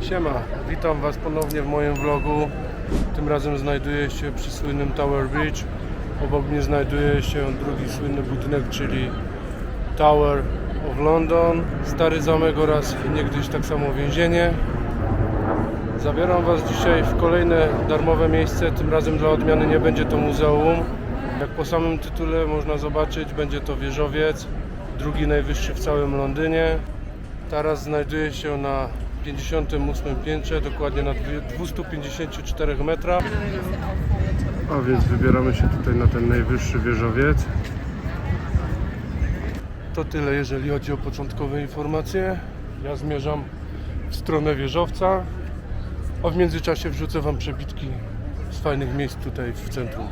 Siema, witam Was ponownie w moim vlogu. Tym razem znajduję się przy słynnym Tower Bridge. Obok mnie znajduje się drugi słynny budynek, czyli Tower of London, stary zamek oraz niegdyś tak samo więzienie. Zabieram Was dzisiaj w kolejne darmowe miejsce. Tym razem dla odmiany nie będzie to muzeum. Jak po samym tytule można zobaczyć, będzie to wieżowiec, drugi najwyższy w całym Londynie. Taras znajduje się na 58 piętrze, dokładnie na dwie- 254 metrach. A więc wybieramy się tutaj na ten najwyższy wieżowiec. To tyle, jeżeli chodzi o początkowe informacje. Ja zmierzam w stronę wieżowca, a w międzyczasie wrzucę Wam przebitki z fajnych miejsc tutaj w centrum.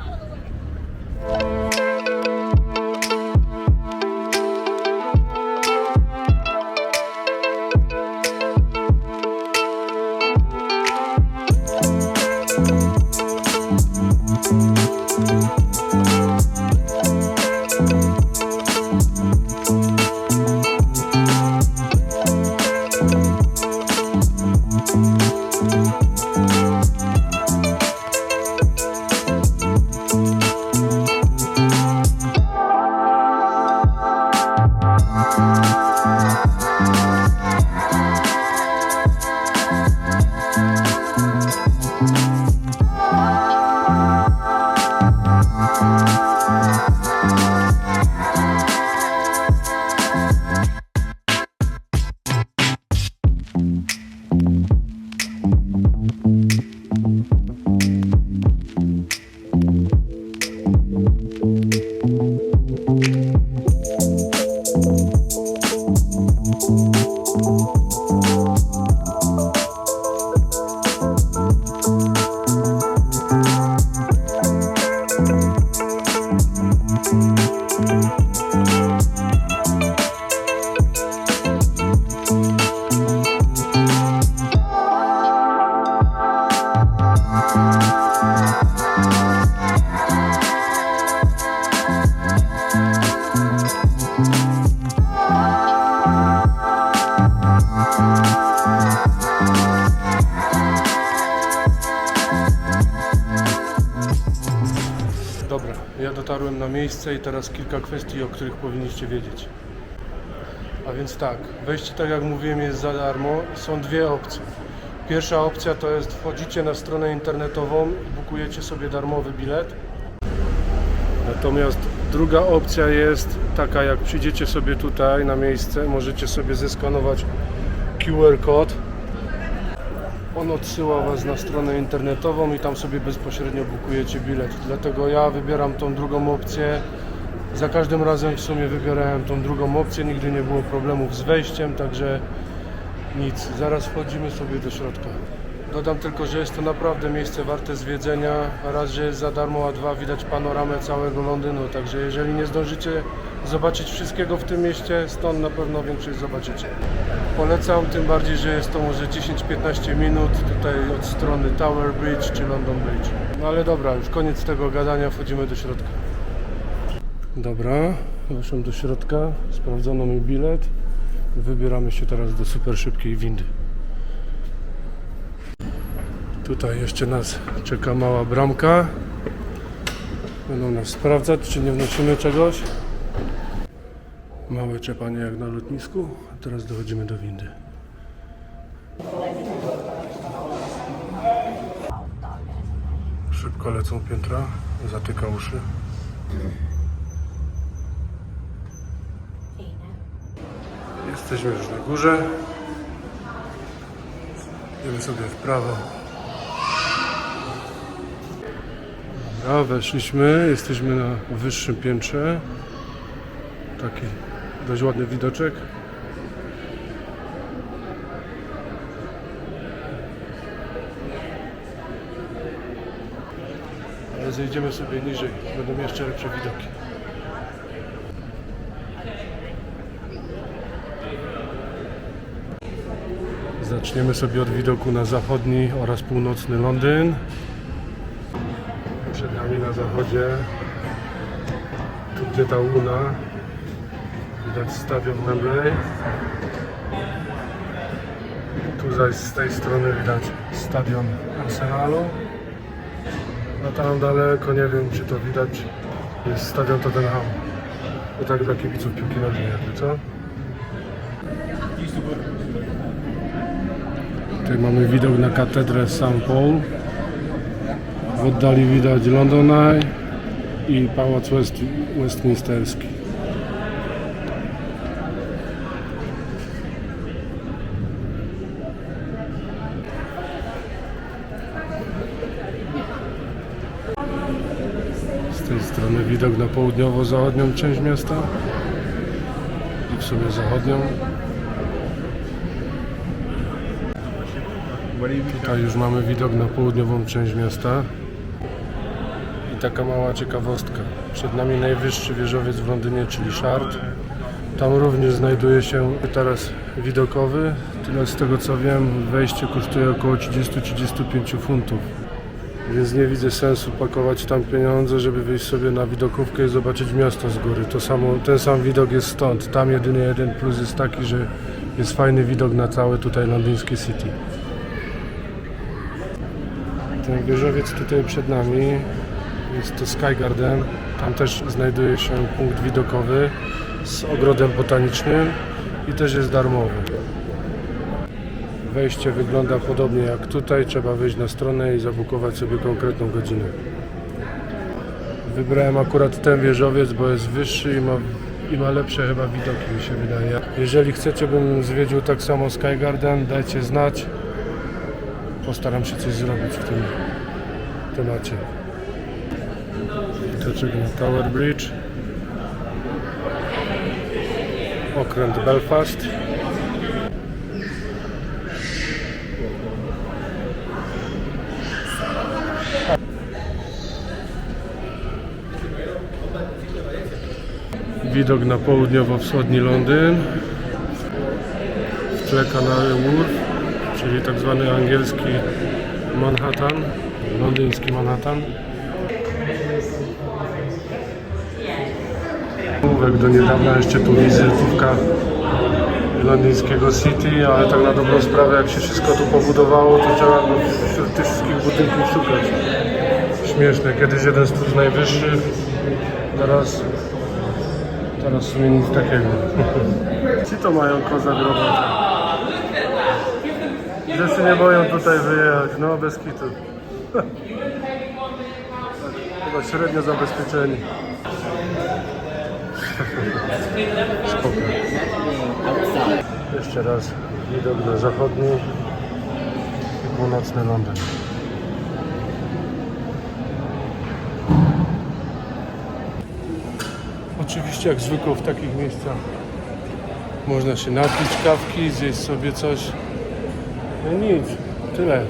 Dotarłem na miejsce i teraz kilka kwestii, o których powinniście wiedzieć. A więc tak, wejście tak jak mówiłem jest za darmo. Są dwie opcje. Pierwsza opcja to jest wchodzicie na stronę internetową i bukujecie sobie darmowy bilet. Natomiast druga opcja jest taka, jak przyjdziecie sobie tutaj na miejsce, możecie sobie zeskanować QR kod. On odsyła Was na stronę internetową i tam sobie bezpośrednio bukujecie bilet. Dlatego ja wybieram tą drugą opcję. Za każdym razem w sumie wybierałem tą drugą opcję, nigdy nie było problemów z wejściem, także nic. Zaraz wchodzimy sobie do środka. Dodam tylko, że jest to naprawdę miejsce warte zwiedzenia. Raz, że jest za darmo, a dwa, widać panoramę całego Londynu. Także jeżeli nie zdążycie zobaczyć wszystkiego w tym mieście, stąd na pewno większość zobaczycie. Polecam, tym bardziej, że jest to może 10-15 minut tutaj od strony Tower Bridge czy London Bridge. No ale dobra, już koniec tego gadania, wchodzimy do środka. Dobra, weszłem do środka, sprawdzono mi bilet. Wybieramy się teraz do super szybkiej windy. Tutaj jeszcze nas czeka mała bramka. Będą nas sprawdzać, czy nie wnosimy czegoś. Małe czepanie jak na lotnisku. A teraz dochodzimy do windy. Szybko lecą piętra, zatyka uszy. Jesteśmy już na górze. Idziemy sobie w prawo. Dobra, weszliśmy. Jesteśmy na wyższym piętrze. Taki dość ładny widoczek. Ale zejdziemy sobie niżej. Będą jeszcze lepsze widoki. Zaczniemy sobie od widoku na zachodni oraz północny Londyn. Zachodzie, tu gdzie ta łuna, widać stadion Wembley. Tu zaś z tej strony widać stadion Arsenalu. A tam daleko, nie wiem czy to widać, jest stadion Tottenham. To tak dla kibiców piłki nożnej jakby, co? Tutaj mamy widok na katedrę St. Paul. W oddali widać London Eye i Pałac West, Westminsterski. Z tej strony widok na południowo-zachodnią część miasta i w sumie zachodnią. Tutaj już mamy widok na południową część miasta. Taka mała ciekawostka. Przed nami najwyższy wieżowiec w Londynie, czyli Shard. Tam również znajduje się teraz widokowy. Tyle z tego co wiem, wejście kosztuje około 30-35 funtów. Więc nie widzę sensu pakować tam pieniądze, żeby wyjść sobie na widokówkę i zobaczyć miasto z góry. To samo, ten sam widok jest stąd. Tam jedynie jeden plus jest taki, że jest fajny widok na całe tutaj londyńskie city. Ten wieżowiec tutaj przed nami jest to Sky Garden. Tam też znajduje się punkt widokowy z ogrodem botanicznym i też jest darmowy. Wejście wygląda podobnie jak tutaj. Trzeba wejść na stronę i zabukować sobie konkretną godzinę. Wybrałem akurat ten wieżowiec, bo jest wyższy i ma, i ma lepsze chyba widoki, mi się wydaje. Jeżeli chcecie, bym zwiedził tak samo Sky Garden, dajcie znać. Postaram się coś zrobić w tym temacie. Na Tower Bridge. Okręt Belfast. Widok na południowo-wschodni Londyn. W tle Canary Wharf, czyli tak zwany angielski Manhattan, londyński Manhattan. Do niedawna jeszcze tu wizytówka londyńskiego City, ale tak na dobrą sprawę jak się wszystko tu pobudowało, to trzeba wśród tych wszystkich budynków szukać. Śmieszne, kiedyś jeden z tych najwyższych, teraz, teraz w sumie nic takiego. Ci to mają kozak robotę. Że się nie boją tutaj wyjechać, no bez kitu. Chyba średnio zabezpieczeni. Jeszcze raz widok na zachodni i północny Londyn. Oczywiście jak zwykle w takich miejscach można się napić kawki, zjeść sobie coś. No nic, tyle.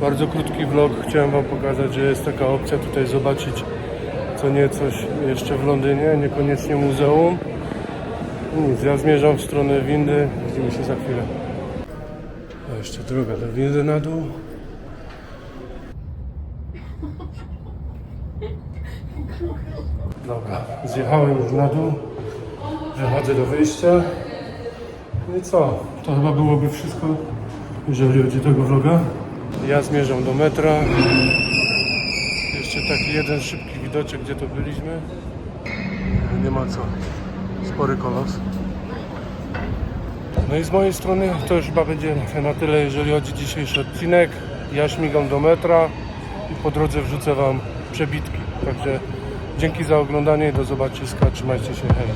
Bardzo krótki vlog. Chciałem Wam pokazać, że jest taka opcja tutaj zobaczyć co nie coś jeszcze w Londynie, niekoniecznie muzeum. Nic, ja zmierzam w stronę windy. Widzimy się za chwilę. A jeszcze droga do windy na dół. Dobra, zjechałem już na dół. Wychodzę do wyjścia. No i co? To chyba byłoby wszystko, jeżeli chodzi o tego vloga. Ja zmierzam do metra. Jeszcze taki jeden szybki widoczek, gdzie to byliśmy. Nie ma co. Spory kolos. No i z mojej strony to już chyba będzie na tyle, jeżeli chodzi o dzisiejszy odcinek. Ja śmigam do metra i po drodze wrzucę Wam przebitki. Także dzięki za oglądanie i do zobaczyska. Trzymajcie się. Hej.